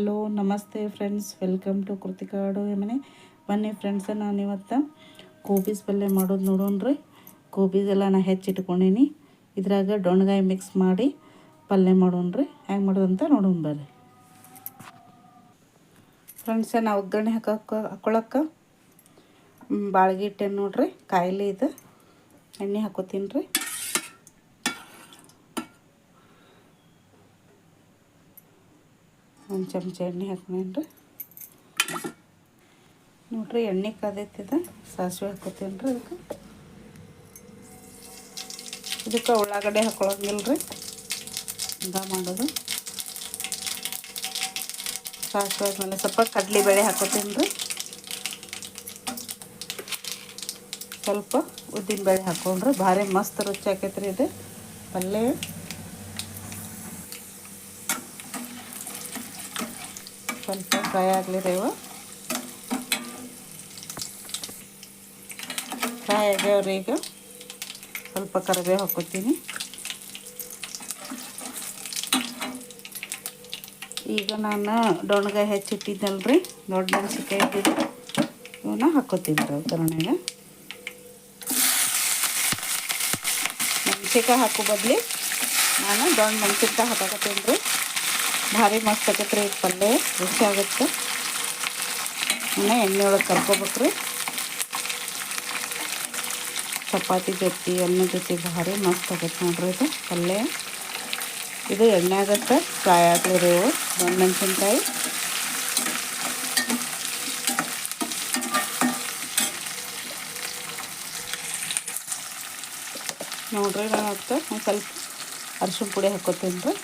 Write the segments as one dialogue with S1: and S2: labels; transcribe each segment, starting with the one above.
S1: Hello, ನಮಸ್ತೆ friends welcome to Krithika ಅಡುಗೆ ಮನೆ ಬನ್ನಿ ಫ್ರೆಂಡ್ಸ್ ನಾನು ಇವತ್ತು ಕೋಬೀಸ್ ಪಲ್ಯ ಮಾಡೋದು ನೋಡೋಣ್ರಿ. ಕೋಬೀಸ್ ಎಲ್ಲ ನಾ ಹೆಚ್ಚಿಟ್ಕೊಂಡೀನಿ ಇದ್ರಾಗ ಡೊಣ್ಗಾಯಿ ಮಿಕ್ಸ್ ಮಾಡಿ ಪಲ್ಯ ಮಾಡೋಣ್ರಿ. ಹ್ಯಾಂಗೆ ಮಾಡೋದಂತ ನೋಡೋಣ ಬರ್ರಿ. ಫ್ರೆಂಡ್ಸ ನಾವು ಒಗ್ಗರಣೆ ಹಾಕೋಕೆ ಹಾಕೊಳಕ್ಕೆ ಬಾಳ್ಗೆ ಇಟ್ಟೇನು ನೋಡ್ರಿ, ಕಾಯಿಲೆ ಇದು. ಎಣ್ಣೆ ಹಾಕೋತೀನಿ ರೀ ಒಂದು ಚಮಚ ಎಣ್ಣೆ ಹಾಕೊಂಡೇನಿ ರೀ ನೋಡ್ರಿ ಎಣ್ಣೆ ಕಾದೈತಿದ, ಸಾಸಿವೆ ಹಾಕೋತೀನಿ ರೀ ಅದಕ್ಕೆ. ಇದಕ್ಕೆ ಉಳ್ಳಾಗಡ್ಡೆ ಹಾಕೊಳಂಗಿಲ್ಲ ರೀ ಹಿಂಗ ಮಾಡೋದು. ಸಾಸಿವೆ ಆದಮೇಲೆ ಸ್ವಲ್ಪ ಕಡ್ಲಿ ಬೇಳೆ ಹಾಕೋತೀನಿ ಸ್ವಲ್ಪ ಉದ್ದಿನ ಬೇಳೆ ಹಾಕೊಂಡ್ರೆ ಭಾರಿ ಮಸ್ತ್ ರುಚಿ ಆಕೈತ್ರಿ ಇದು. ಪಲ್ಯ ಸ್ವಲ್ಪ ಫ್ರೈ ಆಗಲಿ ರೀ ಇವು ಫ್ರೈ ಆಗ್ಯಾವ್ರಿ ಈಗ. ಸ್ವಲ್ಪ ಕರಿಬೇವು ಹಾಕೋತೀನಿ ಈಗ ನಾನು ಡೊಣ್ಗಾಯಿ ಹೆಚ್ಚಿಟ್ಟಿದ್ದಲ್ರಿ. ದೊಡ್ಡ ಮೆಣಸಿಕಾಯಿ ಇದ್ದಿದ್ದು ಇವನ್ನ ಹಾಕೋತೀನಿ ರೀ ಒಗ್ಗರಣೆಗೆ. ಮೆಣಸಿಕಾಯಿ ಹಾಕೋ ಬದಲಿ ನಾನು ದೊಡ್ಡ ಮೆಣಸಿನ್ಕಾಯಿ ಹಾಕಕತ್ತೀನಿ ರೀ. ಭಾರಿ ಮಸ್ತ್ ಆಗತ್ತೆ ರೀ ಪಲ್ಯ ರುಚಿ ಆಗುತ್ತೆ. ಇನ್ನು ಎಣ್ಣೆ ಒಳಗೆ ಕರ್ಕೋಬೇಕ್ರಿ. ಚಪಾತಿ ಜೊತೆ ಎಣ್ಣೆ ಜೊತೆ ಭಾರಿ ಮಸ್ತ್ ಆಗತ್ತೆ ನೋಡ್ರಿ ಇದು ಪಲ್ಯ ಇದು ಎಣ್ಣೆ ಆಗತ್ತೆ ಫ್ರೈ ಆಗಲಿ ರೀ ಇವು ಮೆಣಸಿನ್ಕಾಯಿ. ನೋಡ್ರಿ ನಾನು ಒಂದು ಸ್ವಲ್ಪ ಅರಿಶಿನ ಪುಡಿ ಹಾಕೋತೀನಿ ರೀ.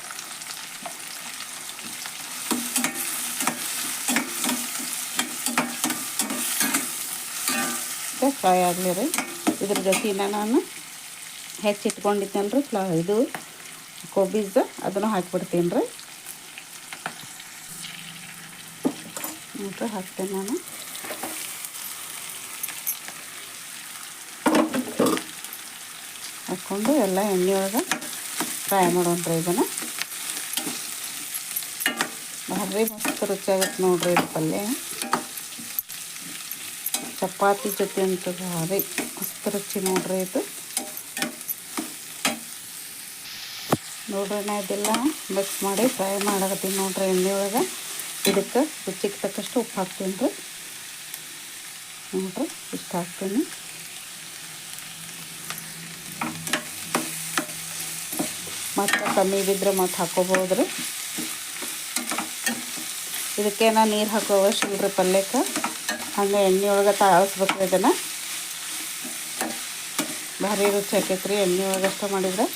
S1: ಫ್ರೈ ಆಗಲಿ ರೀ. ಇದ್ರ ಜೊತೆನ ನಾನು ಹೆಚ್ಚಿಟ್ಕೊಂಡಿದ್ದೆನಲ್ಲ ರೀ ಫ್ಲಾ ಇದು ಕೋಬೀಸ್ ಅದನ್ನು ಹಾಕ್ಬಿಡ್ತೀನಿ ರೀ. ಹಾಕ್ತೇನೆ ನಾನು. ಹಾಕ್ಕೊಂಡು ಎಲ್ಲ ಎಣ್ಣೆ ಒಳಗೆ ಫ್ರೈ ಮಾಡೋಣ್ರಿ ಇದನ್ನು. ಭಾರಿ ಮಸ್ತ್ ರುಚಿ ಆಗುತ್ತೆ ನೋಡ್ರಿ ಇದು ಪಲ್ಯ. ಚಪಾತಿ ಜೊತೆ ಅಂತ ಭಾರಿ ಅಷ್ಟು ರುಚಿ ನೋಡ್ರಿ ಇದು. ನೋಡ್ರಣ ಇದೆಲ್ಲ. ಮಿಕ್ಸ್ ಮಾಡಿ ಫ್ರೈ ಮಾಡಕತ್ತೀನಿ ನೋಡ್ರಿ ಎಣ್ಣೆ ಒಳಗೆ. ಇದಕ್ಕೆ ರುಚಿಗೆ ತಕ್ಕಷ್ಟು ಉಪ್ಪು ಹಾಕ್ತೀನಿ ರೀ. ನೋಡ್ರಿ, ಇಷ್ಟು ಹಾಕ್ತೀನಿ ಮತ್ತು ಕಮ್ಮಿ ಬಿದ್ದರೆ ಮತ್ತೆ ಹಾಕೋಬೋದು ರೀ. ಇದಕ್ಕೆ ನಾ ನೀರು ಹಾಕೋ ಅವಶ್ಯ ಇಲ್ರಿ ಪಲ್ಯಕ್ಕೆ? ಹಂಗೆ ಎಣ್ಣೆ ಒಳಗೆ ತಾಳಿಸ್ಬೇಕು ಇದನ್ನು. ಭಾರಿ ರುಚಿ ಆಕೈತೆ ರೀ ಎಣ್ಣೆ ಒಳಗೆ ಅಷ್ಟ ಮಾಡಿದ್ರೆ.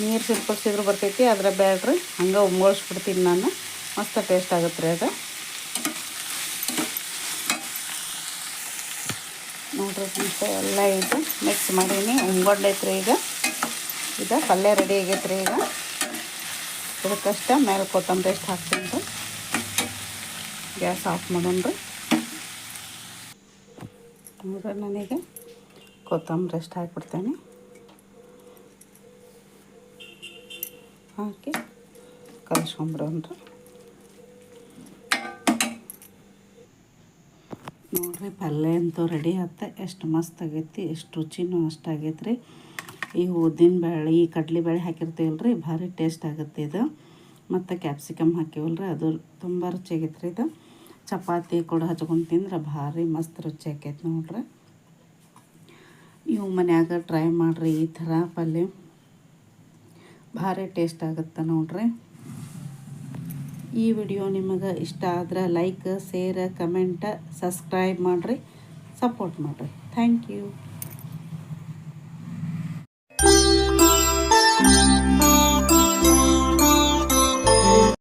S1: ನೀರು ಸಿಂಪಡಿಸಿದ್ರು ಬರ್ತೈತಿ ಅದ್ರ ಬೇಡ್ರಿ ಹಂಗೆ ಉಮ್ಗೊಳಿಸ್ಬಿಡ್ತೀನಿ ನಾನು. ಮಸ್ತ್ ಟೇಸ್ಟ್ ಆಗುತ್ತೆ ರೀ ಅದು. ನೋಡ್ರಿ ಎಲ್ಲ ಇದು ಮಿಕ್ಸ್ ಮಾಡೀನಿ. ಉಮ್ಗೊಂಡೈತ್ರಿ ಈಗ. ಇದು ಪಲ್ಯ ರೆಡಿ ಆಗೈತೆ ರೀ ಈಗ. ಇದಕ್ಕಷ್ಟೇ ಮೇಲೆ ಕೊತ್ತಂಬರಿ ಎಷ್ಟು ಹಾಕ್ತೀನಿ. ಗ್ಯಾಸ್ ಆಫ್ ಮಾಡೋಣ ರೀ ನೋಡ್ರಿ ನನಗೆ ಕೊತ್ತಂಬರಿ ಎಷ್ಟು ಹಾಕ್ಬಿಡ್ತೇನೆ. ಹಾಕಿ ಕಲಿಸ್ಕೊಂಬಿಡೋಣ್ರಿ ನೋಡ್ರಿ ಪಲ್ಯ ಅಂತೂ ರೆಡಿ ಆತ ಎಷ್ಟು ಮಸ್ತ್ ಆಗೈತಿ, ಎಷ್ಟು ರುಚಿನೂ ಅಷ್ಟು ಆಗೈತೆ ರೀ ಈ ಉದ್ದಿನ ಬೇಳೆ ಈ ಕಡ್ಲಿ ಬೇಳೆ ರೀ ಭಾರಿ ಟೇಸ್ಟ್ ಆಗುತ್ತೆ ಇದು. ಮತ್ತು ಕ್ಯಾಪ್ಸಿಕಮ್ ಹಾಕಿವಲ್ಲ ರೀ ಅದು ತುಂಬ ರುಚಿ ಆಗೈತೆ ರೀ ಇದು. ಚಪಾತಿ ಕೂಡ ಹಚ್ಕೊಂಡು ತಿಂದ್ರೆ ಭಾರಿ ಮಸ್ತ್ ರುಚಿ ಆಕೈತೆ ನೋಡ್ರಿ. ನೀವು ಮನ್ಯಾಗ ಟ್ರೈ ಮಾಡಿರಿ ಈ ಥರ ಪಲ್ಯ. ಭಾರಿ ಟೇಸ್ಟ್ ಆಗುತ್ತೆ ನೋಡ್ರಿ. ಈ ವಿಡಿಯೋ ನಿಮಗೆ ಇಷ್ಟ ಆದ್ರೆ ಲೈಕ್ ಶೇರ್ ಕಮೆಂಟ್ ಸಬ್ಸ್ಕ್ರೈಬ್ ಮಾಡಿರಿ. ಸಪೋರ್ಟ್ ಮಾಡಿರಿ. Thank you